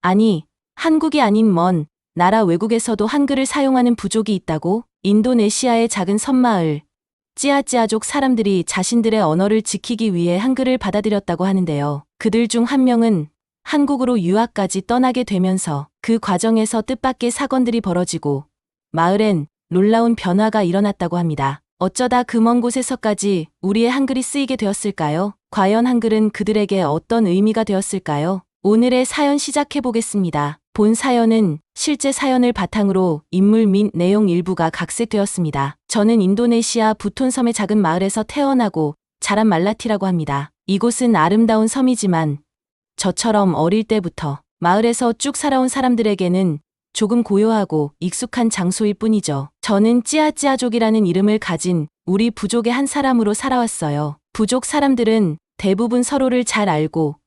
아니, 한국이 아닌 먼 나라 외국에서도 한글을 사용하는 부족이 있다고? 인도네시아의 작은 섬마을 찌아찌아족 사람들이 자신들의 언어를 지키기 위해 한글을 받아들였다고 하는데요. 그들 중 한 명은 한국으로 유학까지 떠나게 되면서 그 과정에서 뜻밖의 사건들이 벌어지고 마을엔 놀라운 변화가 일어났다고 합니다. 어쩌다 그 먼 곳에서까지 우리의 한글이 쓰이게 되었을까요? 과연 한글은 그들에게 어떤 의미가 되었을까요? 오늘의 사연 시작해 보겠습니다. 본 사연은 실제 사연을 바탕으로 인물 및 내용 일부가 각색되었습니다. 저는 인도네시아 부톤섬의 작은 마을에서 태어나고 자란 말라티라고 합니다. 이곳은 아름다운 섬이지만 저처럼 어릴 때부터 마을에서 쭉 살아온 사람들에게는 조금 고요하고 익숙한 장소일 뿐이죠. 저는 찌아찌아족이라는 이름을 가진 우리 부족의 한 사람으로 살아왔어요. 부족 사람들은 대부분 서로를 잘 알고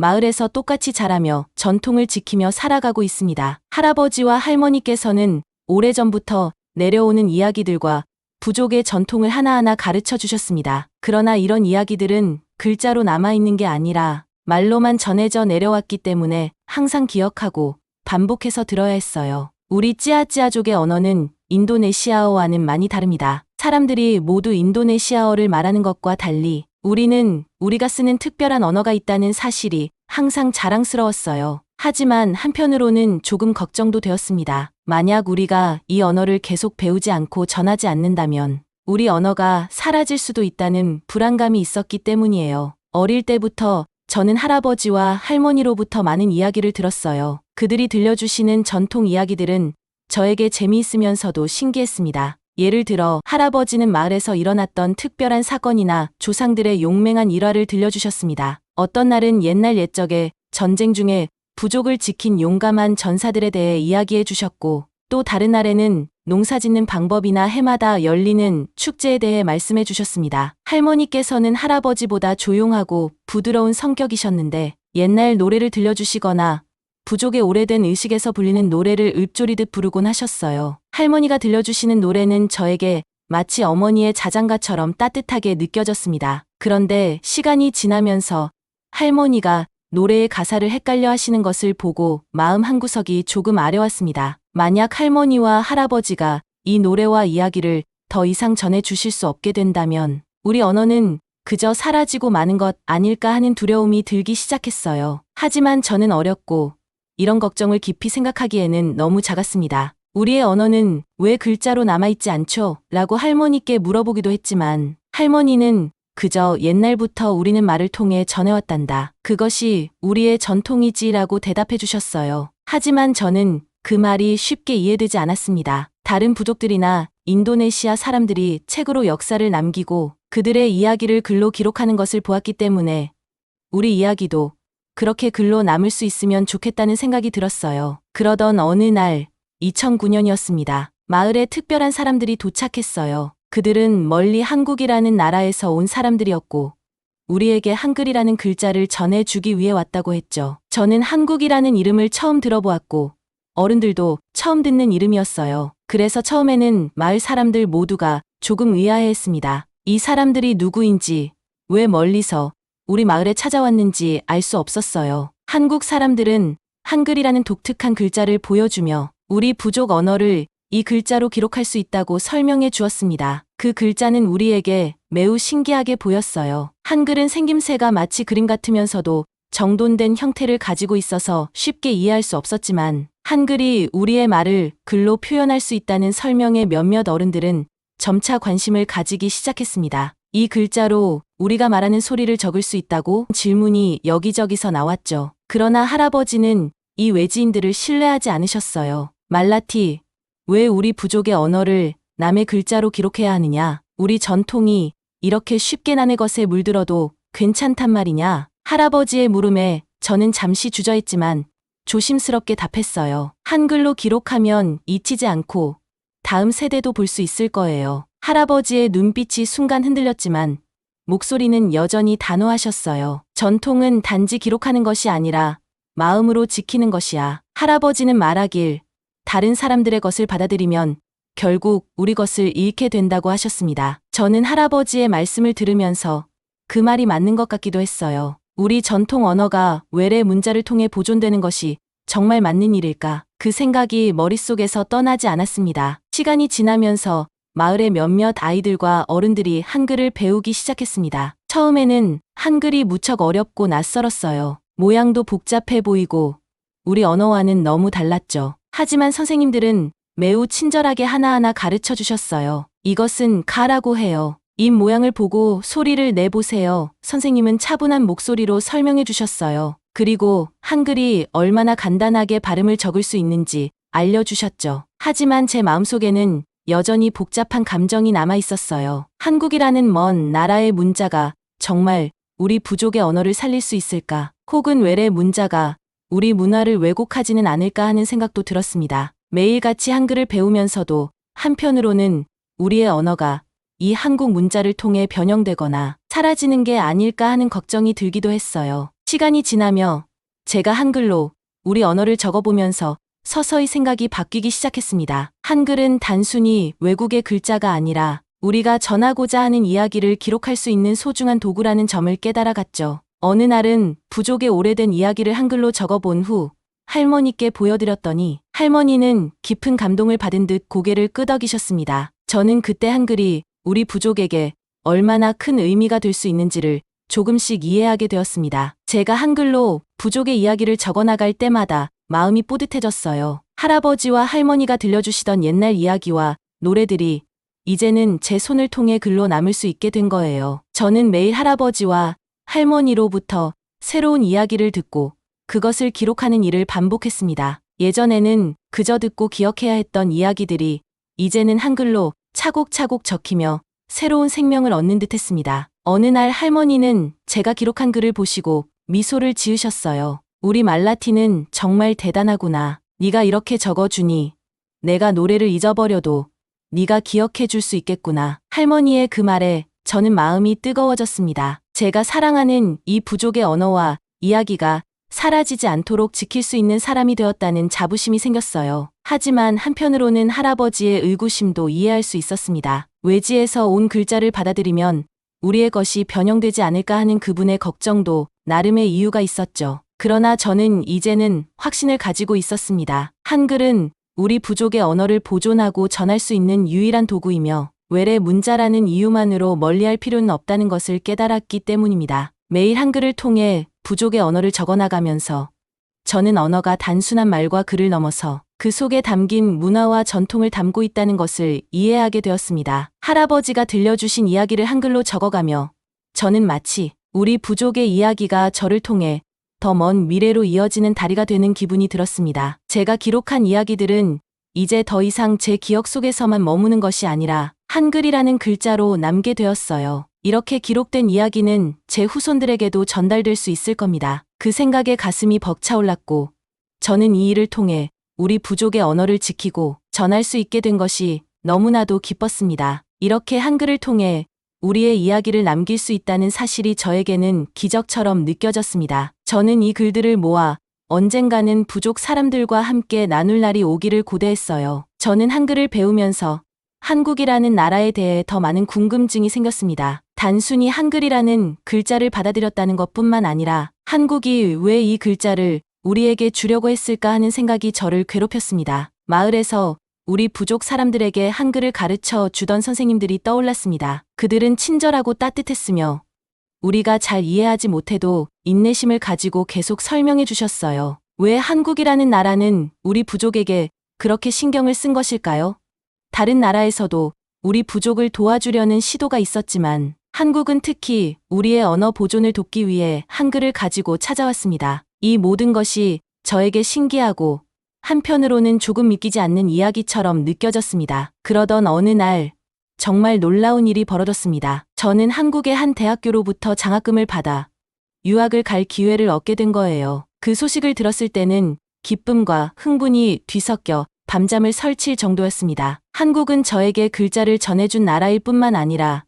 마을에서 똑같이 자라며 전통을 지키며 살아가고 있습니다. 할아버지와 할머니께서는 오래전부터 내려오는 이야기들과 부족의 전통을 하나하나 가르쳐 주셨습니다. 그러나 이런 이야기들은 글자로 남아있는 게 아니라 말로만 전해져 내려왔기 때문에 항상 기억하고 반복해서 들어야 했어요. 우리 찌아찌아족의 언어는 인도네시아어와는 많이 다릅니다. 사람들이 모두 인도네시아어를 말하는 것과 달리 우리는 우리가 쓰는 특별한 언어가 있다는 사실이 항상 자랑스러웠어요. 하지만 한편으로는 조금 걱정도 되었습니다. 만약 우리가 이 언어를 계속 배우지 않고 전하지 않는다면 우리 언어가 사라질 수도 있다는 불안감이 있었기 때문이에요. 어릴 때부터 저는 할아버지와 할머니로부터 많은 이야기를 들었어요. 그들이 들려주시는 전통 이야기들은 저에게 재미있으면서도 신기했습니다. 예를 들어 할아버지는 마을에서 일어났던 특별한 사건이나 조상들의 용맹한 일화를 들려주셨습니다. 어떤 날은 옛날 옛적에 전쟁 중에 부족을 지킨 용감한 전사들에 대해 이야기해 주셨고 또 다른 날에는 농사 짓는 방법이나 해마다 열리는 축제에 대해 말씀해 주셨습니다. 할머니께서는 할아버지보다 조용하고 부드러운 성격이셨는데 옛날 노래를 들려주시거나 부족의 오래된 의식에서 불리는 노래를 읊조리듯 부르곤 하셨어요. 할머니가 들려주시는 노래는 저에게 마치 어머니의 자장가처럼 따뜻하게 느껴졌습니다. 그런데 시간이 지나면서 할머니가 노래의 가사를 헷갈려 하시는 것을 보고 마음 한구석이 조금 아려왔습니다. 만약 할머니와 할아버지가 이 노래와 이야기를 더 이상 전해 주실 수 없게 된다면 우리 언어는 그저 사라지고 마는 것 아닐까 하는 두려움이 들기 시작했어요. 하지만 저는 어렸고 이런 걱정을 깊이 생각하기에는 너무 작았습니다. 우리의 언어는 왜 글자로 남아있지 않죠? 라고 할머니께 물어보기도 했지만 할머니는 그저 옛날부터 우리는 말을 통해 전해왔단다. 그것이 우리의 전통이지라고 대답해 주셨어요. 하지만 저는 그 말이 쉽게 이해되지 않았습니다. 다른 부족들이나 인도네시아 사람들이 책으로 역사를 남기고 그들의 이야기를 글로 기록하는 것을 보았기 때문에 우리 이야기도 그렇게 글로 남을 수 있으면 좋겠다는 생각이 들었어요. 그러던 어느 날 2009년이었습니다. 마을에 특별한 사람들이 도착했어요. 그들은 멀리 한국이라는 나라에서 온 사람들이었고 우리에게 한글이라는 글자를 전해주기 위해 왔다고 했죠. 저는 한국이라는 이름을 처음 들어보았고 어른들도 처음 듣는 이름이었어요. 그래서 처음에는 마을 사람들 모두가 조금 의아해했습니다. 이 사람들이 누구인지, 왜 멀리서 우리 마을에 찾아왔는지 알 수 없었어요. 한국 사람들은 한글이라는 독특한 글자를 보여주며 우리 부족 언어를 이 글자로 기록할 수 있다고 설명해 주었습니다. 그 글자는 우리에게 매우 신기하게 보였어요. 한글은 생김새가 마치 그림 같으면서도 정돈된 형태를 가지고 있어서 쉽게 이해할 수 없었지만 한글이 우리의 말을 글로 표현할 수 있다는 설명에 몇몇 어른들은 점차 관심을 가지기 시작했습니다. 이 글자로 우리가 말하는 소리를 적을 수 있다고 질문이 여기저기서 나왔죠. 그러나 할아버지는 이 외지인들을 신뢰하지 않으셨어요. 말라티, 왜 우리 부족의 언어를 남의 글자로 기록해야 하느냐? 우리 전통이 이렇게 쉽게 남의 것에 물들어도 괜찮단 말이냐? 할아버지의 물음에 저는 잠시 주저했지만 조심스럽게 답했어요. 한글로 기록하면 잊히지 않고 다음 세대도 볼 수 있을 거예요. 할아버지의 눈빛이 순간 흔들렸지만 목소리는 여전히 단호하셨어요. 전통은 단지 기록하는 것이 아니라 마음으로 지키는 것이야. 할아버지는 말하길 다른 사람들의 것을 받아들이면 결국 우리 것을 잃게 된다고 하셨습니다. 저는 할아버지의 말씀을 들으면서 그 말이 맞는 것 같기도 했어요. 우리 전통 언어가 외래 문자를 통해 보존되는 것이 정말 맞는 일일까? 그 생각이 머릿속에서 떠나지 않았습니다. 시간이 지나면서 마을의 몇몇 아이들과 어른들이 한글을 배우기 시작했습니다. 처음에는 한글이 무척 어렵고 낯설었어요. 모양도 복잡해 보이고 우리 언어와는 너무 달랐죠. 하지만 선생님들은 매우 친절하게 하나하나 가르쳐 주셨어요. 이것은 가라고 해요. 입 모양을 보고 소리를 내보세요. 선생님은 차분한 목소리로 설명해 주셨어요. 그리고 한글이 얼마나 간단하게 발음을 적을 수 있는지 알려주셨죠. 하지만 제 마음속에는 여전히 복잡한 감정이 남아 있었어요. 한국이라는 먼 나라의 문자가 정말 우리 부족의 언어를 살릴 수 있을까? 혹은 외래 문자가 우리 문화를 왜곡하지는 않을까 하는 생각도 들었습니다. 매일같이 한글을 배우면서도 한편으로는 우리의 언어가 이 한국 문자를 통해 변형되거나 사라지는 게 아닐까 하는 걱정이 들기도 했어요. 시간이 지나며 제가 한글로 우리 언어를 적어보면서 서서히 생각이 바뀌기 시작했습니다. 한글은 단순히 외국의 글자가 아니라 우리가 전하고자 하는 이야기를 기록할 수 있는 소중한 도구라는 점을 깨달아갔죠. 어느 날은 부족의 오래된 이야기를 한글로 적어본 후 할머니께 보여드렸더니 할머니는 깊은 감동을 받은 듯 고개를 끄덕이셨습니다. 저는 그때 한글이 우리 부족에게 얼마나 큰 의미가 될 수 있는지를 조금씩 이해하게 되었습니다. 제가 한글로 부족의 이야기를 적어나갈 때마다 마음이 뿌듯해졌어요. 할아버지와 할머니가 들려주시던 옛날 이야기와 노래들이 이제는 제 손을 통해 글로 남을 수 있게 된 거예요. 저는 매일 할아버지와 할머니로부터 새로운 이야기를 듣고 그것을 기록하는 일을 반복했습니다. 예전에는 그저 듣고 기억해야 했던 이야기들이 이제는 한글로 차곡차곡 적히며 새로운 생명을 얻는 듯 했습니다. 어느 날 할머니는 제가 기록한 글을 보시고 미소를 지으셨어요. 우리 말라틴은 정말 대단하구나. 네가 이렇게 적어주니 내가 노래를 잊어버려도 네가 기억해 줄 수 있겠구나. 할머니의 그 말에 저는 마음이 뜨거워졌습니다. 제가 사랑하는 이 부족의 언어와 이야기가 사라지지 않도록 지킬 수 있는 사람이 되었다는 자부심이 생겼어요. 하지만 한편으로는 할아버지의 의구심도 이해할 수 있었습니다. 외지에서 온 글자를 받아들이면 우리의 것이 변형되지 않을까 하는 그분의 걱정도 나름의 이유가 있었죠. 그러나 저는 이제는 확신을 가지고 있었습니다. 한글은 우리 부족의 언어를 보존하고 전할 수 있는 유일한 도구이며 외래 문자라는 이유만으로 멀리할 필요는 없다는 것을 깨달았기 때문입니다. 매일 한글을 통해 부족의 언어를 적어나가면서 저는 언어가 단순한 말과 글을 넘어서 그 속에 담긴 문화와 전통을 담고 있다는 것을 이해하게 되었습니다. 할아버지가 들려주신 이야기를 한글로 적어가며 저는 마치 우리 부족의 이야기가 저를 통해 더 먼 미래로 이어지는 다리가 되는 기분이 들었습니다. 제가 기록한 이야기들은 이제 더 이상 제 기억 속에서만 머무는 것이 아니라 한글이라는 글자로 남게 되었어요. 이렇게 기록된 이야기는 제 후손들에게도 전달될 수 있을 겁니다. 그 생각에 가슴이 벅차올랐고 저는 이 일을 통해 우리 부족의 언어를 지키고 전할 수 있게 된 것이 너무나도 기뻤습니다. 이렇게 한글을 통해 우리의 이야기를 남길 수 있다는 사실이 저에게는 기적처럼 느껴졌습니다. 저는 이 글들을 모아 언젠가는 부족 사람들과 함께 나눌 날이 오기를 고대했어요. 저는 한글을 배우면서 한국이라는 나라에 대해 더 많은 궁금증이 생겼습니다. 단순히 한글이라는 글자를 받아들였다는 것 뿐만 아니라 한국이 왜 이 글자를 우리에게 주려고 했을까 하는 생각이 저를 괴롭혔습니다. 마을에서 우리 부족 사람들에게 한글을 가르쳐 주던 선생님들이 떠올랐습니다. 그들은 친절하고 따뜻했으며 우리가 잘 이해하지 못해도 인내심을 가지고 계속 설명해 주셨어요. 왜 한국이라는 나라는 우리 부족에게 그렇게 신경을 쓴 것일까요? 다른 나라에서도 우리 부족을 도와주려는 시도가 있었지만 한국은 특히 우리의 언어 보존을 돕기 위해 한글을 가지고 찾아왔습니다. 이 모든 것이 저에게 신기하고 한편으로는 조금 믿기지 않는 이야기처럼 느껴졌습니다. 그러던 어느 날 정말 놀라운 일이 벌어졌습니다. 저는 한국의 한 대학교로부터 장학금을 받아 유학을 갈 기회를 얻게 된 거예요. 그 소식을 들었을 때는 기쁨과 흥분이 뒤섞여 밤잠을 설칠 정도였습니다. 한국은 저에게 글자를 전해준 나라일 뿐만 아니라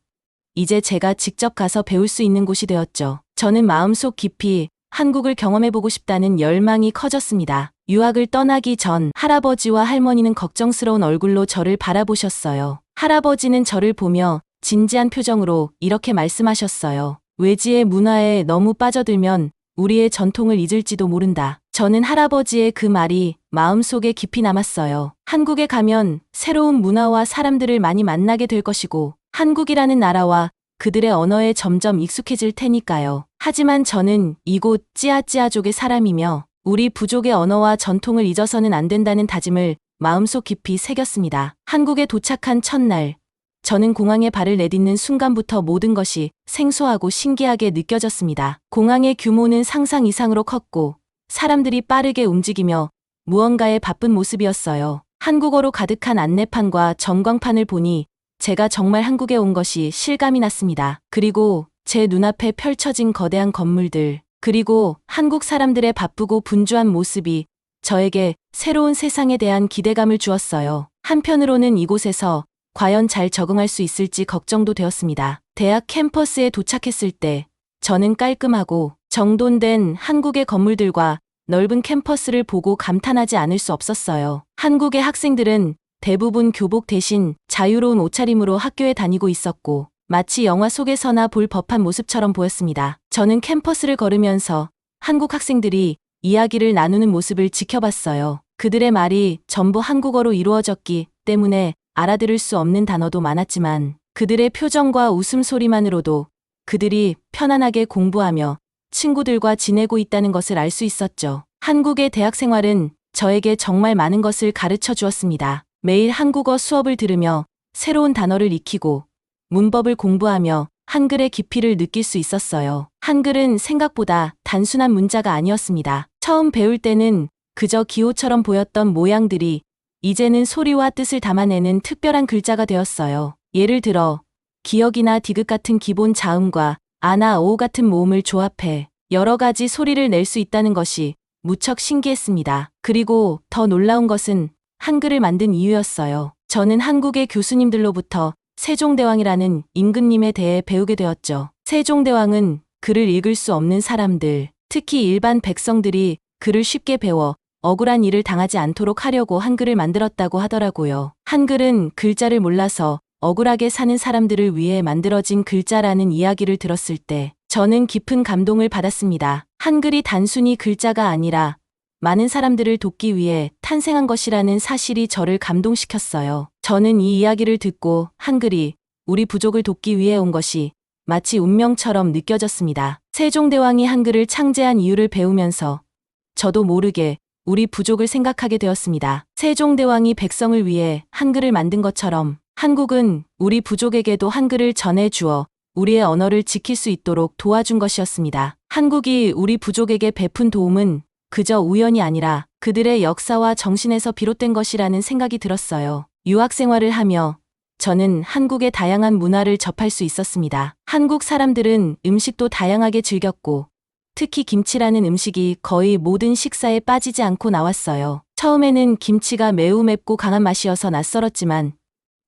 이제 제가 직접 가서 배울 수 있는 곳이 되었죠. 저는 마음속 깊이 한국을 경험해보고 싶다는 열망이 커졌습니다. 유학을 떠나기 전 할아버지와 할머니는 걱정스러운 얼굴로 저를 바라보셨어요. 할아버지는 저를 보며 진지한 표정으로 이렇게 말씀하셨어요. 외지의 문화에 너무 빠져들면 우리의 전통을 잊을지도 모른다. 저는 할아버지의 그 말이 마음속에 깊이 남았어요. 한국에 가면 새로운 문화와 사람들을 많이 만나게 될 것이고, 한국이라는 나라와 그들의 언어에 점점 익숙해질 테니까요. 하지만 저는 이곳 찌아찌아족의 사람이며, 우리 부족의 언어와 전통을 잊어서는 안 된다는 다짐을 마음속 깊이 새겼습니다. 한국에 도착한 첫날, 저는 공항에 발을 내딛는 순간부터 모든 것이 생소하고 신기하게 느껴졌습니다. 공항의 규모는 상상 이상으로 컸고 사람들이 빠르게 움직이며 무언가에 바쁜 모습이었어요. 한국어로 가득한 안내판과 전광판을 보니 제가 정말 한국에 온 것이 실감이 났습니다. 그리고 제 눈앞에 펼쳐진 거대한 건물들, 그리고 한국 사람들의 바쁘고 분주한 모습이 저에게 새로운 세상에 대한 기대감을 주었어요. 한편으로는 이곳에서 과연 잘 적응할 수 있을지 걱정도 되었습니다. 대학 캠퍼스에 도착했을 때 저는 깔끔하고 정돈된 한국의 건물들과 넓은 캠퍼스를 보고 감탄하지 않을 수 없었어요. 한국의 학생들은 대부분 교복 대신 자유로운 옷차림으로 학교에 다니고 있었고 마치 영화 속에서나 볼 법한 모습처럼 보였습니다. 저는 캠퍼스를 걸으면서 한국 학생들이 이야기를 나누는 모습을 지켜봤어요. 그들의 말이 전부 한국어로 이루어졌기 때문에 알아들을 수 없는 단어도 많았지만 그들의 표정과 웃음소리만으로도 그들이 편안하게 공부하며 친구들과 지내고 있다는 것을 알 수 있었죠. 한국의 대학 생활은 저에게 정말 많은 것을 가르쳐 주었습니다. 매일 한국어 수업을 들으며 새로운 단어를 익히고 문법을 공부하며 한글의 깊이를 느낄 수 있었어요. 한글은 생각보다 단순한 문자가 아니었습니다. 처음 배울 때는 그저 기호처럼 보였던 모양들이 이제는 소리와 뜻을 담아내는 특별한 글자가 되었어요. 예를 들어 기억이나 디귿 같은 기본 자음과 아나 오 같은 모음을 조합해 여러 가지 소리를 낼 수 있다는 것이 무척 신기했습니다. 그리고 더 놀라운 것은 한글을 만든 이유였어요. 저는 한국의 교수님들로부터 세종대왕이라는 임금님에 대해 배우게 되었죠. 세종대왕은 글을 읽을 수 없는 사람들, 특히 일반 백성들이 글을 쉽게 배워 억울한 일을 당하지 않도록 하려고 한글을 만들었다고 하더라고요. 한글은 글자를 몰라서 억울하게 사는 사람들을 위해 만들어진 글자라는 이야기를 들었을 때 저는 깊은 감동을 받았습니다. 한글이 단순히 글자가 아니라 많은 사람들을 돕기 위해 탄생한 것이라는 사실이 저를 감동시켰어요. 저는 이 이야기를 듣고 한글이 우리 부족을 돕기 위해 온 것이 마치 운명처럼 느껴졌습니다. 세종대왕이 한글을 창제한 이유를 배우면서 저도 모르게 우리 부족을 생각하게 되었습니다. 세종대왕이 백성을 위해 한글을 만든 것처럼 한국은 우리 부족에게도 한글을 전해 주어 우리의 언어를 지킬 수 있도록 도와준 것이었습니다. 한국이 우리 부족에게 베푼 도움은 그저 우연이 아니라 그들의 역사와 정신에서 비롯된 것이라는 생각이 들었어요. 유학 생활을 하며 저는 한국의 다양한 문화를 접할 수 있었습니다. 한국 사람들은 음식도 다양하게 즐겼고 특히 김치라는 음식이 거의 모든 식사에 빠지지 않고 나왔어요. 처음에는 김치가 매우 맵고 강한 맛이어서 낯설었지만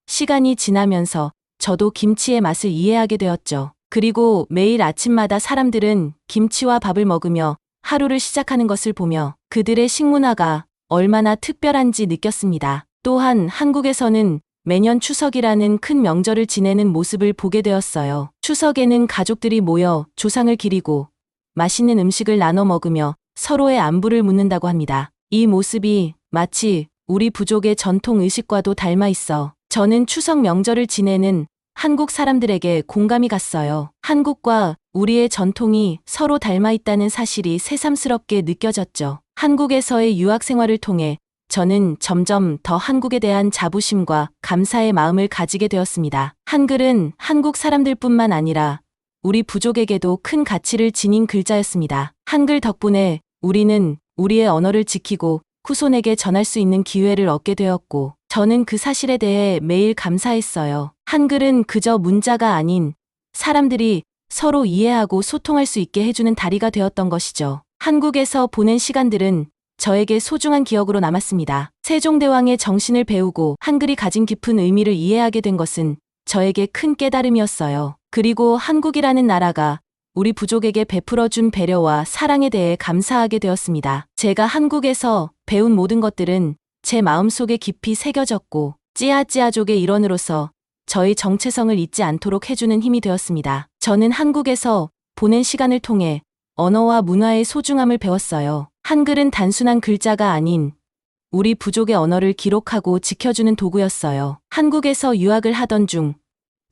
시간이 지나면서 저도 김치의 맛을 이해하게 되었죠. 그리고 매일 아침마다 사람들은 김치와 밥을 먹으며 하루를 시작하는 것을 보며 그들의 식문화가 얼마나 특별한지 느꼈습니다. 또한 한국에서는 매년 추석이라는 큰 명절을 지내는 모습을 보게 되었어요. 추석에는 가족들이 모여 조상을 기리고 맛있는 음식을 나눠 먹으며 서로의 안부를 묻는다고 합니다. 이 모습이 마치 우리 부족의 전통 의식과도 닮아 있어 저는 추석 명절을 지내는 한국 사람들에게 공감이 갔어요. 한국과 우리의 전통이 서로 닮아 있다는 사실이 새삼스럽게 느껴졌죠. 한국에서의 유학 생활을 통해 저는 점점 더 한국에 대한 자부심과 감사의 마음을 가지게 되었습니다. 한글은 한국 사람들뿐만 아니라 우리 부족에게도 큰 가치를 지닌 글자였습니다. 한글 덕분에 우리는 우리의 언어를 지키고 후손에게 전할 수 있는 기회를 얻게 되었고 저는 그 사실에 대해 매일 감사했어요. 한글은 그저 문자가 아닌 사람들이 서로 이해하고 소통할 수 있게 해주는 다리가 되었던 것이죠. 한국에서 보낸 시간들은 저에게 소중한 기억으로 남았습니다. 세종대왕의 정신을 배우고 한글이 가진 깊은 의미를 이해하게 된 것은 저에게 큰 깨달음이었어요. 그리고 한국이라는 나라가 우리 부족에게 베풀어준 배려와 사랑에 대해 감사하게 되었습니다. 제가 한국에서 배운 모든 것들은 제 마음속에 깊이 새겨졌고 찌아찌아족의 일원으로서 저희 정체성을 잊지 않도록 해주는 힘이 되었습니다. 저는 한국에서 보낸 시간을 통해 언어와 문화의 소중함을 배웠어요. 한글은 단순한 글자가 아닌 우리 부족의 언어를 기록하고 지켜주는 도구였어요. 한국에서 유학을 하던 중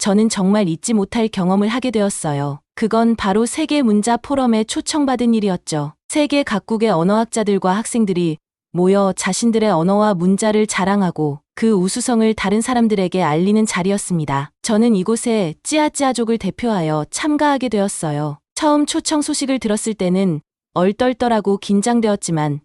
저는 정말 잊지 못할 경험을 하게 되었어요. 그건 바로 세계 문자 포럼에 초청받은 일이었죠. 세계 각국의 언어학자들과 학생들이 모여 자신들의 언어와 문자를 자랑하고 그 우수성을 다른 사람들에게 알리는 자리였습니다. 저는 이곳에 찌아찌아족을 대표하여 참가하게 되었어요. 처음 초청 소식을 들었을 때는 얼떨떨하고 긴장되었지만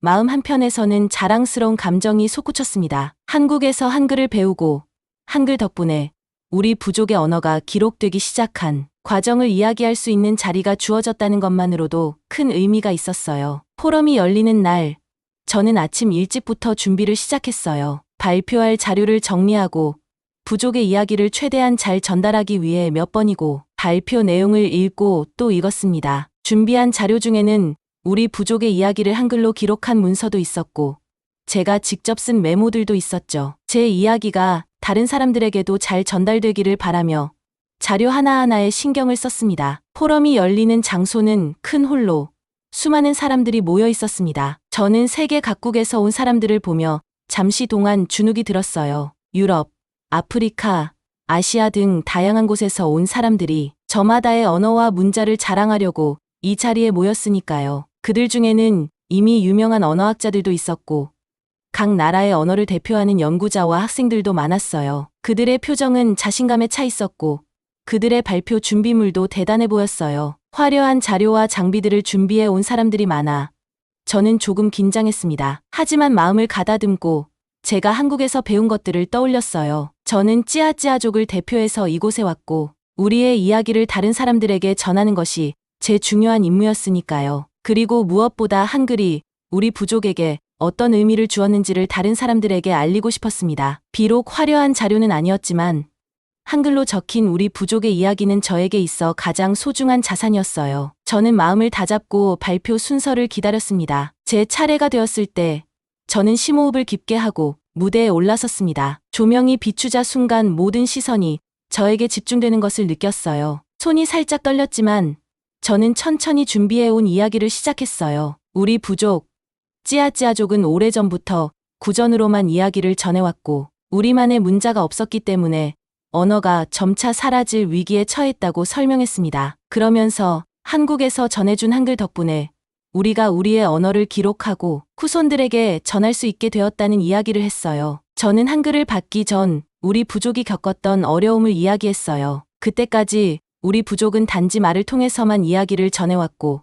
마음 한편에서는 자랑스러운 감정이 솟구쳤습니다. 한국에서 한글을 배우고 한글 덕분에 우리 부족의 언어가 기록되기 시작한 과정을 이야기할 수 있는 자리가 주어졌다는 것만으로도 큰 의미가 있었어요. 포럼이 열리는 날, 저는 아침 일찍부터 준비를 시작했어요. 발표할 자료를 정리하고 부족의 이야기를 최대한 잘 전달하기 위해 몇 번이고 발표 내용을 읽고 또 읽었습니다. 준비한 자료 중에는 우리 부족의 이야기를 한글로 기록한 문서도 있었고 제가 직접 쓴 메모들도 있었죠. 제 이야기가 다른 사람들에게도 잘 전달되기를 바라며 자료 하나하나에 신경을 썼습니다. 포럼이 열리는 장소는 큰 홀로 수많은 사람들이 모여 있었습니다. 저는 세계 각국에서 온 사람들을 보며 잠시 동안 주눅이 들었어요. 유럽, 아프리카, 아시아 등 다양한 곳에서 온 사람들이 저마다의 언어와 문자를 자랑하려고 이 자리에 모였으니까요. 그들 중에는 이미 유명한 언어학자들도 있었고 각 나라의 언어를 대표하는 연구자와 학생들도 많았어요. 그들의 표정은 자신감에 차 있었고 그들의 발표 준비물도 대단해 보였어요. 화려한 자료와 장비들을 준비해 온 사람들이 많아 저는 조금 긴장했습니다. 하지만 마음을 가다듬고 제가 한국에서 배운 것들을 떠올렸어요. 저는 찌아찌아족을 대표해서 이곳에 왔고 우리의 이야기를 다른 사람들에게 전하는 것이 제 중요한 임무였으니까요. 그리고 무엇보다 한글이 우리 부족에게 어떤 의미를 주었는지를 다른 사람들에게 알리고 싶었습니다. 비록 화려한 자료는 아니었지만 한글로 적힌 우리 부족의 이야기는 저에게 있어 가장 소중한 자산이었어요. 저는 마음을 다잡고 발표 순서를 기다렸습니다. 제 차례가 되었을 때 저는 심호흡을 깊게 하고 무대에 올라섰습니다. 조명이 비추자 순간 모든 시선이 저에게 집중되는 것을 느꼈어요. 손이 살짝 떨렸지만 저는 천천히 준비해온 이야기를 시작했어요. 우리 부족, 찌아찌아족은 오래전부터 구전으로만 이야기를 전해왔고 우리만의 문자가 없었기 때문에 언어가 점차 사라질 위기에 처했다고 설명했습니다. 그러면서 한국에서 전해준 한글 덕분에 우리가 우리의 언어를 기록하고 후손들에게 전할 수 있게 되었다는 이야기를 했어요. 저는 한글을 받기 전 우리 부족이 겪었던 어려움을 이야기했어요. 그때까지 우리 부족은 단지 말을 통해서만 이야기를 전해왔고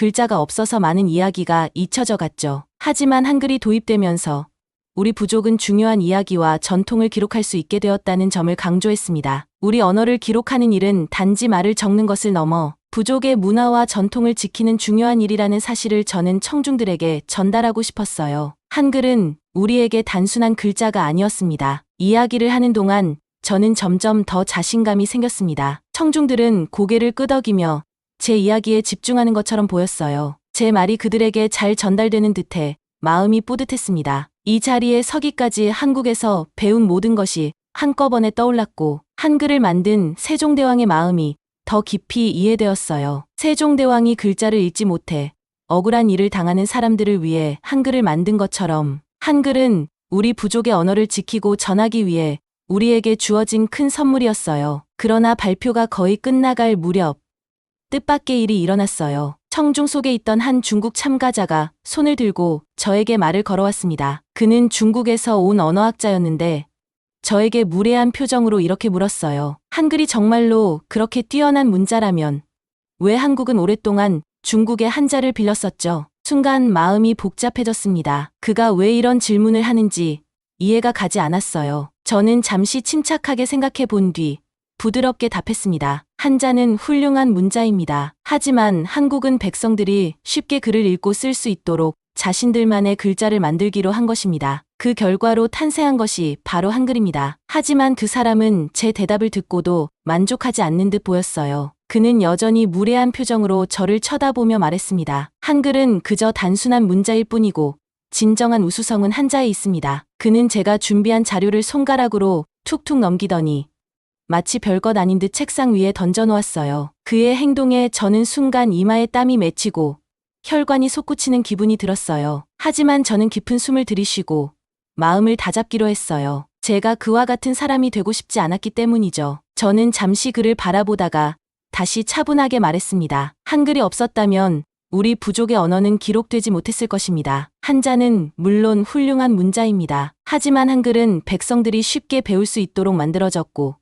글자가 없어서 많은 이야기가 잊혀져 갔죠. 하지만 한글이 도입되면서 우리 부족은 중요한 이야기와 전통을 기록할 수 있게 되었다는 점을 강조했습니다. 우리 언어를 기록하는 일은 단지 말을 적는 것을 넘어 부족의 문화와 전통을 지키는 중요한 일이라는 사실을 저는 청중들에게 전달하고 싶었어요. 한글은 우리에게 단순한 글자가 아니었습니다. 이야기를 하는 동안 저는 점점 더 자신감이 생겼습니다. 청중들은 고개를 끄덕이며 제 이야기에 집중하는 것처럼 보였어요. 제 말이 그들에게 잘 전달되는 듯해 마음이 뿌듯했습니다. 이 자리에 서기까지 한국에서 배운 모든 것이 한꺼번에 떠올랐고 한글을 만든 세종대왕의 마음이 더 깊이 이해되었어요. 세종대왕이 글자를 읽지 못해 억울한 일을 당하는 사람들을 위해 한글을 만든 것처럼 한글은 우리 부족의 언어를 지키고 전하기 위해 우리에게 주어진 큰 선물이었어요. 그러나 발표가 거의 끝나갈 무렵 뜻밖의 일이 일어났어요. 청중 속에 있던 한 중국 참가자가 손을 들고 저에게 말을 걸어왔습니다. 그는 중국에서 온 언어학자였는데 저에게 무례한 표정으로 이렇게 물었어요. 한글이 정말로 그렇게 뛰어난 문자라면 왜 한국은 오랫동안 중국의 한자를 빌렸었죠? 순간 마음이 복잡해졌습니다. 그가 왜 이런 질문을 하는지 이해가 가지 않았어요. 저는 잠시 침착하게 생각해 본 뒤 부드럽게 답했습니다. 한자는 훌륭한 문자입니다. 하지만 한국은 백성들이 쉽게 글을 읽고 쓸 수 있도록 자신들만의 글자를 만들기로 한 것입니다. 그 결과로 탄생한 것이 바로 한글입니다. 하지만 그 사람은 제 대답을 듣고도 만족하지 않는 듯 보였어요. 그는 여전히 무례한 표정으로 저를 쳐다보며 말했습니다. 한글은 그저 단순한 문자일 뿐이고 진정한 우수성은 한자에 있습니다. 그는 제가 준비한 자료를 손가락으로 툭툭 넘기더니 마치 별것 아닌 듯 책상 위에 던져놓았어요. 그의 행동에 저는 순간 이마에 땀이 맺히고 혈관이 솟구치는 기분이 들었어요. 하지만 저는 깊은 숨을 들이쉬고 마음을 다잡기로 했어요. 제가 그와 같은 사람이 되고 싶지 않았기 때문이죠. 저는 잠시 그를 바라보다가 다시 차분하게 말했습니다. 한글이 없었다면 우리 부족의 언어는 기록되지 못했을 것입니다. 한자는 물론 훌륭한 문자입니다. 하지만 한글은 백성들이 쉽게 배울 수 있도록 만들어졌고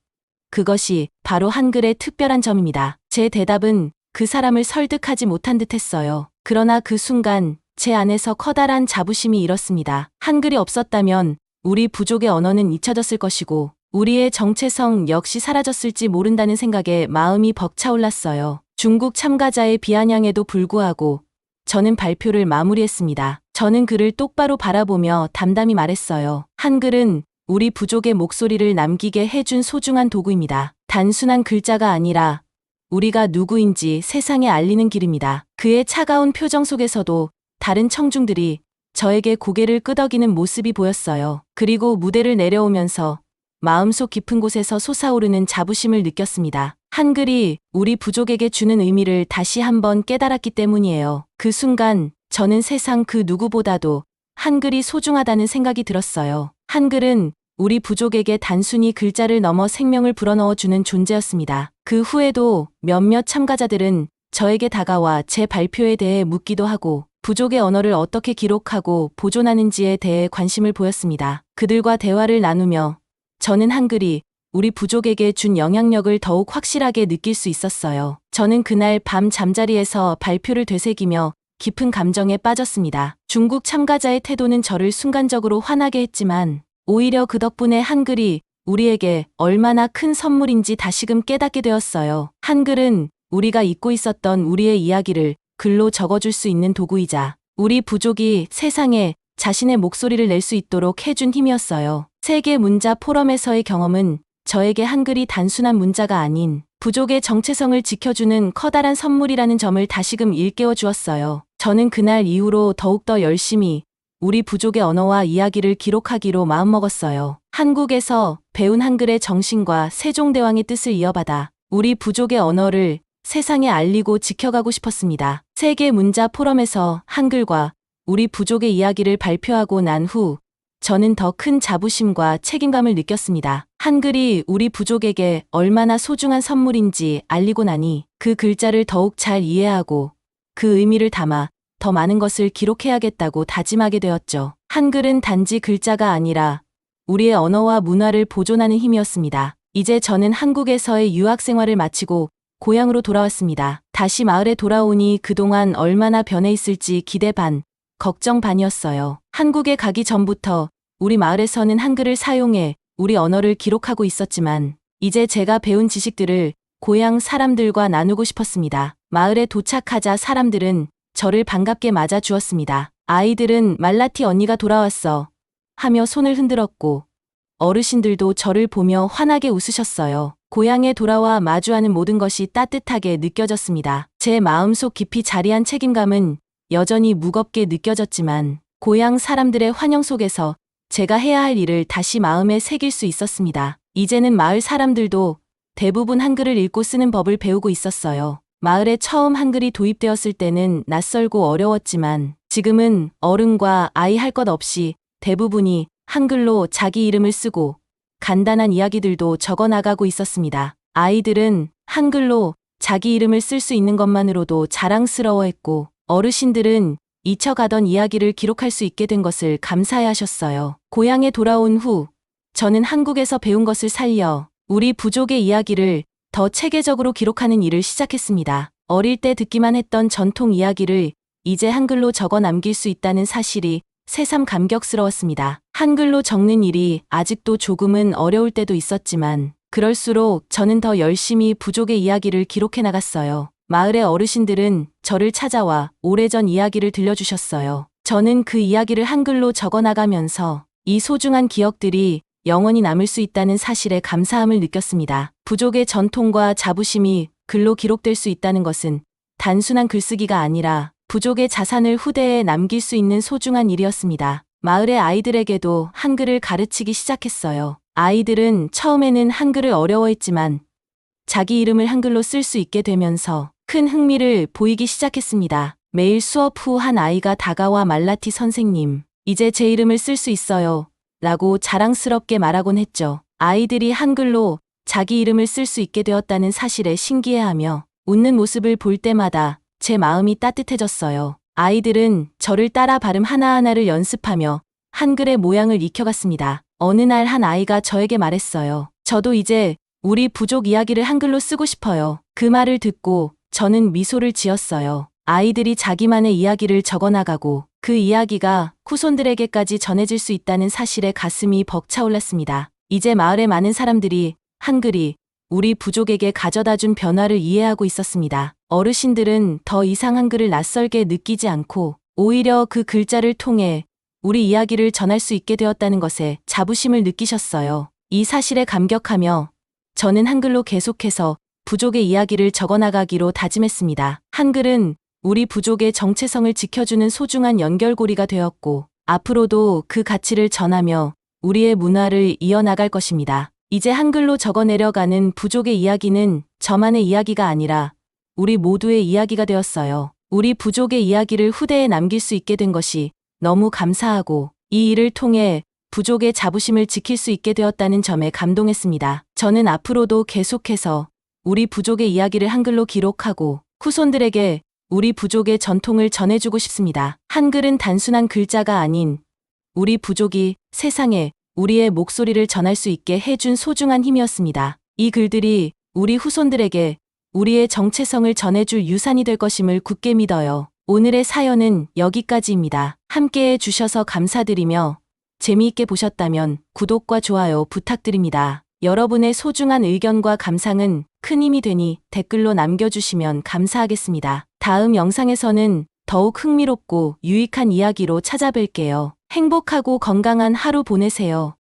그것이 바로 한글의 특별한 점입니다. 제 대답은 그 사람을 설득하지 못한 듯 했어요. 그러나 그 순간 제 안에서 커다란 자부심이 일었습니다. 한글이 없었다면 우리 부족의 언어는 잊혀졌을 것이고 우리의 정체성 역시 사라졌을지 모른다는 생각에 마음이 벅차올랐어요. 중국 참가자의 비아냥에도 불구하고 저는 발표를 마무리했습니다. 저는 그를 똑바로 바라보며 담담히 말했어요. 한글은 우리 부족의 목소리를 남기게 해준 소중한 도구입니다. 단순한 글자가 아니라 우리가 누구인지 세상에 알리는 길입니다. 그의 차가운 표정 속에서도 다른 청중들이 저에게 고개를 끄덕이는 모습이 보였어요. 그리고 무대를 내려오면서 마음속 깊은 곳에서 솟아오르는 자부심을 느꼈습니다. 한글이 우리 부족에게 주는 의미를 다시 한번 깨달았기 때문이에요. 그 순간 저는 세상 그 누구보다도 한글이 소중하다는 생각이 들었어요. 한글은 우리 부족에게 단순히 글자를 넘어 생명을 불어넣어 주는 존재였습니다. 그 후에도 몇몇 참가자들은 저에게 다가와 제 발표에 대해 묻기도 하고 부족의 언어를 어떻게 기록하고 보존하는지에 대해 관심을 보였습니다. 그들과 대화를 나누며 저는 한글이 우리 부족에게 준 영향력을 더욱 확실하게 느낄 수 있었어요. 저는 그날 밤 잠자리에서 발표를 되새기며 깊은 감정에 빠졌습니다. 중국 참가자의 태도는 저를 순간적으로 화나게 했지만 오히려 그 덕분에 한글이 우리에게 얼마나 큰 선물인지 다시금 깨닫게 되었어요. 한글은 우리가 잊고 있었던 우리의 이야기를 글로 적어줄 수 있는 도구이자 우리 부족이 세상에 자신의 목소리를 낼 수 있도록 해준 힘이었어요. 세계 문자 포럼에서의 경험은 저에게 한글이 단순한 문자가 아닌 부족의 정체성을 지켜주는 커다란 선물이라는 점을 다시금 일깨워 주었어요. 저는 그날 이후로 더욱더 열심히 우리 부족의 언어와 이야기를 기록하기로 마음먹었어요. 한국에서 배운 한글의 정신과 세종대왕의 뜻을 이어받아 우리 부족의 언어를 세상에 알리고 지켜가고 싶었습니다. 세계 문자 포럼에서 한글과 우리 부족의 이야기를 발표하고 난 후 저는 더 큰 자부심과 책임감을 느꼈습니다. 한글이 우리 부족에게 얼마나 소중한 선물인지 알리고 나니 그 글자를 더욱 잘 이해하고 그 의미를 담아 더 많은 것을 기록해야겠다고 다짐하게 되었죠. 한글은 단지 글자가 아니라 우리의 언어와 문화를 보존하는 힘이었습니다. 이제 저는 한국에서의 유학 생활을 마치고 고향으로 돌아왔습니다. 다시 마을에 돌아오니 그동안 얼마나 변해 있을지 기대 반, 걱정 반이었어요. 한국에 가기 전부터 우리 마을에서는 한글을 사용해 우리 언어를 기록하고 있었지만 이제 제가 배운 지식들을 고향 사람들과 나누고 싶었습니다. 마을에 도착하자 사람들은 저를 반갑게 맞아 주었습니다. 아이들은 말라티 언니가 돌아왔어 하며 손을 흔들었고 어르신들도 저를 보며 환하게 웃으셨어요. 고향에 돌아와 마주하는 모든 것이 따뜻하게 느껴졌습니다. 제 마음속 깊이 자리한 책임감은 여전히 무겁게 느껴졌지만 고향 사람들의 환영 속에서 제가 해야 할 일을 다시 마음에 새길 수 있었습니다. 이제는 마을 사람들도 대부분 한글을 읽고 쓰는 법을 배우고 있었어요. 마을에 처음 한글이 도입되었을 때는 낯설고 어려웠지만 지금은 어른과 아이 할 것 없이 대부분이 한글로 자기 이름을 쓰고 간단한 이야기들도 적어 나가고 있었습니다. 아이들은 한글로 자기 이름을 쓸 수 있는 것만으로도 자랑스러워했고 어르신들은 잊혀가던 이야기를 기록할 수 있게 된 것을 감사해 하셨어요. 고향에 돌아온 후 저는 한국에서 배운 것을 살려 우리 부족의 이야기를 더 체계적으로 기록하는 일을 시작했습니다. 어릴 때 듣기만 했던 전통 이야기를 이제 한글로 적어 남길 수 있다는 사실이 새삼 감격스러웠습니다. 한글로 적는 일이 아직도 조금은 어려울 때도 있었지만 그럴수록 저는 더 열심히 부족의 이야기를 기록해 나갔어요. 마을의 어르신들은 저를 찾아와 오래전 이야기를 들려주셨어요. 저는 그 이야기를 한글로 적어 나가면서 이 소중한 기억들이 영원히 남을 수 있다는 사실에 감사함을 느꼈습니다. 부족의 전통과 자부심이 글로 기록될 수 있다는 것은 단순한 글쓰기가 아니라 부족의 자산을 후대에 남길 수 있는 소중한 일이었습니다. 마을의 아이들에게도 한글을 가르치기 시작했어요. 아이들은 처음에는 한글을 어려워했지만 자기 이름을 한글로 쓸 수 있게 되면서 큰 흥미를 보이기 시작했습니다. 매일 수업 후 한 아이가 다가와 말라티 선생님, 이제 제 이름을 쓸 수 있어요. 라고 자랑스럽게 말하곤 했죠. 아이들이 한글로 자기 이름을 쓸 수 있게 되었다는 사실에 신기해하며 웃는 모습을 볼 때마다 제 마음이 따뜻해졌어요. 아이들은 저를 따라 발음 하나하나를 연습하며 한글의 모양을 익혀갔습니다. 어느 날 한 아이가 저에게 말했어요. 저도 이제 우리 부족 이야기를 한글로 쓰고 싶어요. 그 말을 듣고 저는 미소를 지었어요. 아이들이 자기만의 이야기를 적어나가고 그 이야기가 후손들에게까지 전해질 수 있다는 사실에 가슴이 벅차올랐습니다. 이제 마을의 많은 사람들이 한글이 우리 부족에게 가져다 준 변화를 이해하고 있었습니다. 어르신들은 더 이상 한글을 낯설게 느끼지 않고 오히려 그 글자를 통해 우리 이야기를 전할 수 있게 되었다는 것에 자부심을 느끼셨어요. 이 사실에 감격하며 저는 한글로 계속해서 부족의 이야기를 적어나가기로 다짐했습니다. 한글은 우리 부족의 정체성을 지켜주는 소중한 연결고리가 되었고 앞으로도 그 가치를 전하며 우리의 문화를 이어나갈 것입니다. 이제 한글로 적어 내려가는 부족의 이야기는 저만의 이야기가 아니라 우리 모두의 이야기가 되었어요. 우리 부족의 이야기를 후대에 남길 수 있게 된 것이 너무 감사하고 이 일을 통해 부족의 자부심을 지킬 수 있게 되었다는 점에 감동했습니다. 저는 앞으로도 계속해서 우리 부족의 이야기를 한글로 기록하고 후손들에게 우리 부족의 전통을 전해주고 싶습니다. 한글은 단순한 글자가 아닌 우리 부족이 세상에 우리의 목소리를 전할 수 있게 해준 소중한 힘이었습니다. 이 글들이 우리 후손들에게 우리의 정체성을 전해줄 유산이 될 것임을 굳게 믿어요. 오늘의 사연은 여기까지입니다. 함께 해 주셔서 감사드리며 재미있게 보셨다면 구독과 좋아요 부탁드립니다. 여러분의 소중한 의견과 감상은 큰 힘이 되니 댓글로 남겨주시면 감사하겠습니다. 다음 영상에서는 더욱 흥미롭고 유익한 이야기로 찾아뵐게요. 행복하고 건강한 하루 보내세요.